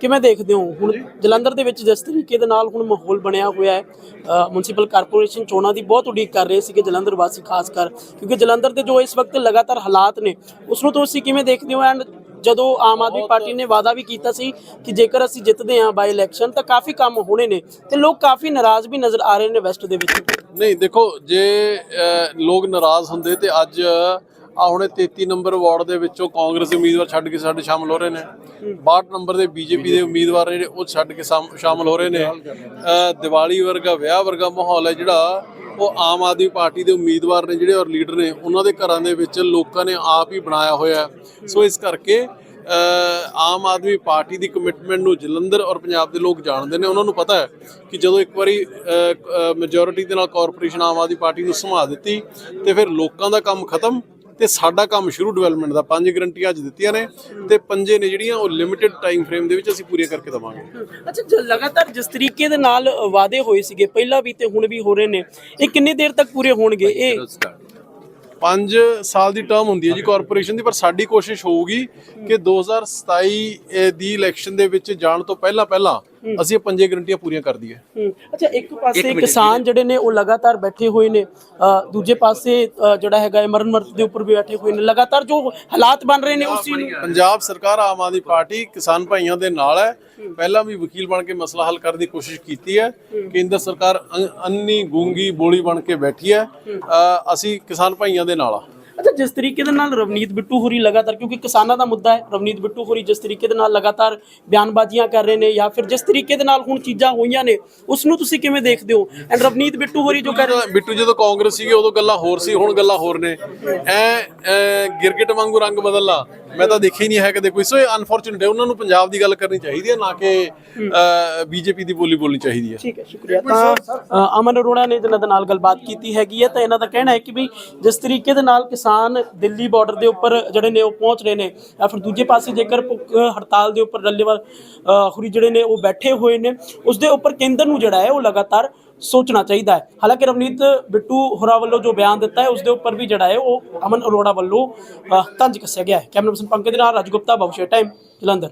ਕਿਵੇਂ ਦੇਖਦੇ ਹੋ? ਹੁਣ ਜਲੰਧਰ ਦੇ ਵਿੱਚ ਜਿਸ ਤਰੀਕੇ ਦੇ ਨਾਲ ਹੁਣ ਮਾਹੌਲ ਬਣਿਆ ਹੋਇਆ ਹੈ ਮਿਊਨਿਸਪਲ ਕਾਰਪੋਰੇਸ਼ਨ ਚੋਣਾਂ ਦੀ ਬਹੁਤ ਉਡੀਕ ਕਰ ਰਹੇ ਸੀਗੇ ਜਲੰਧਰ ਵਾਸੀ ਖਾਸ ਕਰ ਕਿਉਂਕਿ ਜਲੰਧਰ ਦੇ ਜੋ ਇਸ ਵਕਤ ਲਗਾਤਾਰ ਹਾਲਾਤ ਨੇ ਉਸ ਨੂੰ ਤੁਸੀਂ ਕਿਵੇਂ ਦੇਖਦੇ ਹੋ? ਐਂਡ ਜਦੋਂ ਆਮ ਆਦਮੀ ਪਾਰਟੀ ਨੇ ਵਾਅਦਾ ਵੀ ਕੀਤਾ ਸੀ ਕਿ ਜੇਕਰ ਅਸੀਂ ਜਿੱਤਦੇ ਹਾਂ ਬਾਈ ਇਲੈਕਸ਼ਨ ਤਾਂ ਕਾਫੀ ਕੰਮ ਹੋਣੇ ਨੇ ਤੇ ਲੋਕ ਕਾਫੀ ਨਾਰਾਜ਼ ਵੀ ਨਜ਼ਰ ਆ ਰਹੇ ਨੇ ਵੈਸਟ ਦੇ ਵਿੱਚ। ਨਹੀਂ ਦੇਖੋ ਜੇ ਲੋਕ ਨਾਰਾਜ਼ ਹੁੰਦੇ ਤੇ ਅੱਜ ਆ ਹੁਣੇ 33 ਨੰਬਰ ਵਾਰਡ ਦੇ ਵਿੱਚੋਂ ਕਾਂਗਰਸ ਦੇ ਉਮੀਦਵਾਰ ਛੱਡ ਕੇ ਸਾਡੇ ਸ਼ਾਮਲ ਹੋ ਰਹੇ ਨੇ। 62 ਨੰਬਰ ਦੇ ਬੀਜੇਪੀ ਦੇ ਉਮੀਦਵਾਰ ਜਿਹੜੇ, ਉਹ ਛੱਡ ਕੇ ਸ਼ਾਮ- ਸ਼ਾਮਲ ਹੋ ਰਹੇ ਨੇ। ਦੀਵਾਲੀ ਵਰਗਾ, ਵਿਆਹ ਵਰਗਾ ਮਾਹੌਲ ਹੈ ਜਿਹੜਾ, ਉਹ ਆਮ ਆਦਮੀ ਪਾਰਟੀ ਦੇ ਉਮੀਦਵਾਰ ਨੇ ਜਿਹੜੇ ਔਰ ਲੀਡਰ ਨੇ, ਉਹਨਾਂ ਦੇ ਘਰਾਂ ਦੇ ਵਿੱਚ ਲੋਕਾਂ ਨੇ ਆਪ ਹੀ ਬਣਾਇਆ ਹੋਇਆ ਸੋ ਇਸ ਕਰਕੇ ਆਮ ਆਦਮੀ ਪਾਰਟੀ ਦੀ ਕਮਿਟਮੈਂਟ ਨੂੰ ਜਲੰਧਰ ਔਰ ਪੰਜਾਬ ਦੇ ਲੋਕ ਜਾਣਦੇ ਨੇ। ਉਹਨਾਂ ਨੂੰ ਪਤਾ ਹੈ ਕਿ ਜਦੋਂ ਇੱਕ ਵਾਰੀ ਮੈਜੋਰਿਟੀ ਦੇ ਨਾਲ ਕਾਰਪੋਰੇਸ਼ਨ ਆਮ ਆਦਮੀ ਪਾਰਟੀ ਨੂੰ ਸਮਾ ਦਿੱਤੀ, ਤੇ ਫਿਰ ਲੋਕਾਂ ਦਾ ਕੰਮ ਖਤਮ ਤੇ ਸਾਡਾ ਕੰਮ ਸ਼ੁਰੂ ਡਿਵੈਲਪਮੈਂਟ ਦਾ। ਪੰਜ ਗਰੰਟੀਆਂ ਅੱਜ ਦਿੱਤੀਆਂ ਨੇ ਤੇ ਪੰਜੇ ਨੇ ਜਿਹੜੀਆਂ ਉਹ ਲਿਮਿਟਿਡ ਟਾਈਮ ਫਰੇਮ ਦੇ ਵਿੱਚ ਅਸੀਂ ਪੂਰੀਆਂ ਕਰਕੇ ਦਵਾਂਗੇ। ਅੱਛਾ ਲਗਾਤਾਰ ਜਿਸ ਤਰੀਕੇ ਦੇ ਨਾਲ ਵਾਅਦੇ ਹੋਏ ਸੀਗੇ ਪਹਿਲਾਂ ਵੀ ਤੇ ਹੁਣ ਵੀ ਹੋ ਰਹੇ ਨੇ ਇਹ ਕਿੰਨੀ ਦੇਰ ਤੱਕ ਪੂਰੇ ਹੋਣਗੇ? ਇਹ 5 ਸਾਲ ਦੀ ਟਰਮ ਹੁੰਦੀ ਹੈ ਜੀ ਕਾਰਪੋਰੇਸ਼ਨ ਦੀ ਪਰ ਸਾਡੀ ਕੋਸ਼ਿਸ਼ ਹੋਊਗੀ ਕਿ 2027 ਦੀ ਇਲੈਕਸ਼ਨ ਦੇ ਵਿੱਚ ਜਾਣ ਤੋਂ ਪਹਿਲਾਂ ਪਹਿਲਾਂ ਅਸੀਂ ਇਹ ਪੰਜੇ ਗਰੰਟੀਆਂ ਪੂਰੀਆਂ ਕਰ ਦਈਏ। ਹੂੰ। ਅੱਛਾ ਇੱਕ ਪਾਸੇ ਕਿਸਾਨ ਜਿਹੜੇ ਨੇ ਉਹ ਲਗਾਤਾਰ ਬੈਠੇ ਹੋਏ ਨੇ ਅ, ਦੂਜੇ ਪਾਸੇ ਅ, ਜਿਹੜਾ ਹੈਗਾ ਇਹ ਮਰਨ ਮਰਦ ਦੇ ਉੱਪਰ ਵੀ ਬੈਠੇ ਹੋਏ ਨੇ। ਲਗਾਤਾਰ ਜੋ ਹਾਲਾਤ ਬਣ ਰਹੇ ਨੇ ਉਸ ਚੀਜ਼ ਨੂੰ ਪੰਜਾਬ ਸਰਕਾਰ ਆਮ ਆਦਮੀ ਪਾਰਟੀ ਕਿਸਾਨ ਭਾਈਆਂ ਦੇ ਨਾਲ ਹੈ। ਪਹਿਲਾਂ ਵੀ ਵਕੀਲ ਬਣ ਕੇ ਮਸਲਾ ਹੱਲ ਕਰਨ ਦੀ ਕੋਸ਼ਿਸ਼ ਕੀਤੀ ਹੈ। ਕੇਂਦਰ ਸਰਕਾਰ ਅੰਨੀ ਗੂੰਗੀ ਬੋਲੀ ਬਣ ਕੇ ਬੈਠੀ ਹੈ। ਅ, ਅਸੀਂ ਕਿਸਾਨ ਭਾਈਆਂ ਦੇ ਨਾਲ ਆ ਜਿਸ ਤਰੀਕੇ ਦੇ ਨਾਲ ਰਵਨੀਤ ਬਿੱਟੂ ਹੋਰੀ ਲਗਾਤਾਰ ਕਿਉਂਕਿ ਕਿਸਾਨਾਂ ਦਾ ਮੁੱਦਾ ਹੈ ਰਵਨੀਤ ਬਿੱਟੂ ਹੋਰੀ ਜਿਸ ਤਰੀਕੇ ਦੇ ਨਾਲ ਲਗਾਤਾਰ ਬਿਆਨਬਾਜ਼ੀਆਂ ਕਰ ਰਹੇ ਨੇ ਜਾਂ ਫਿਰ ਜਿਸ ਤਰੀਕੇ ਦੇ ਨਾਲ ਹੁਣ ਚੀਜ਼ਾਂ ਹੋਈਆਂ ਨੇ ਉਸ ਨੂੰ ਤੁਸੀਂ ਕਿਵੇਂ ਦੇਖਦੇ ਹੋ? ਐਂਡ ਰਵਨੀਤ ਬਿੱਟੂ ਹੋਰੀ ਜੋ ਕਰ ਰਹੇ ਬਿੱਟੂ ਜਦੋਂ ਕਾਂਗਰਸ ਸੀਗੇ ਉਦੋਂ ਗੱਲਾਂ ਹੋਰ ਸੀ ਹੁਣ ਗੱਲਾਂ ਹੋਰ ਨੇ। ਐ ਗਿਰਗਿਟ ਵਾਂਗੂ ਰੰਗ ਬਦਲਣਾ ਮੈਂ ਤਾਂ ਦੇਖਿਆ ਹੀ ਨਹੀਂ ਹੈ ਕਦੇ ਕੋਈ ਸੋ ਇਹ ਅਨਫੋਰਚੂਨੇਟ ਹੈ ਉਹਨਾਂ ਨੂੰ ਪੰਜਾਬ ਦੀ ਗੱਲ ਕਰਨੀ ਚਾਹੀਦੀ ਹੈ ਨਾ ਕਿ ਬੀਜੇਪੀ ਦੀ ਬੋਲੀ ਬੋਲਣੀ ਚਾਹੀਦੀ ਹੈ। ਠੀਕ ਹੈ ਸ਼ੁਕਰੀਆ। ਤਾਂ ਅਮਨ ਅਰੋੜਾ ਨੇ ਦੇ ਨਾਲ ਗੱਲਬਾਤ ਕੀਤੀ ਹੈਗੀ ਹੈ ਤਾਂ ਇਹਨਾਂ ਦਾ ਕਹਿਣਾ ਹੈ ਕਿ ਵੀ ਜਿਸ ਤਰੀਕੇ ਦੇ ਨਾਲ ਕਿਸਾਨ ਦਿੱਲੀ ਬਾਰਡਰ ਦੇ ਉੱਪਰ ਜਿਹੜੇ ਨੇ ਉਹ ਪਹੁੰਚ ਰਹੇ ਨੇ ਜਾਂ ਫਿਰ ਦੂਜੇ ਪਾਸੇ ਜੇਕਰ ਹੜਤਾਲ ਦੇ ਉੱਪਰ ਰੱਲੇਵਾਲ ਹੁਰੀ ਜਿਹੜੇ ਨੇ ਉਹ ਬੈਠੇ ਹੋਏ ਨੇ ਉਸ ਦੇ ਉੱਪਰ ਕੇਂਦਰ ਨੂੰ ਜਿਹੜਾ ਹੈ ਉਹ ਲਗਾਤਾਰ ਸੋਚਣਾ ਚਾਹੀਦਾ ਹੈ। ਹਾਲਾਂਕਿ ਰਵਨੀਤ ਬਿੱਟੂ ਹੋਰਾ ਵੱਲੋਂ ਜੋ ਬਿਆਨ ਦਿੱਤਾ ਹੈ, ਉਸ ਦੇ ਉੱਪਰ ਵੀ ਜਿਹੜਾ ਹੈ, ਉਹ ਅਮਨ ਅਰੋੜਾ ਵੱਲੋਂ ਤੰਜ ਕੱਸਿਆ ਗਿਆ ਹੈ। ਕੈਮਰਾ ਪਰਸਨ ਪੰਕਜ ਦੇ ਨਾਲ ਰਾਜਗੁਪਤਾ ਗੁਪਤਾ ਟਾਈਮ, ਜਲੰਧਰ।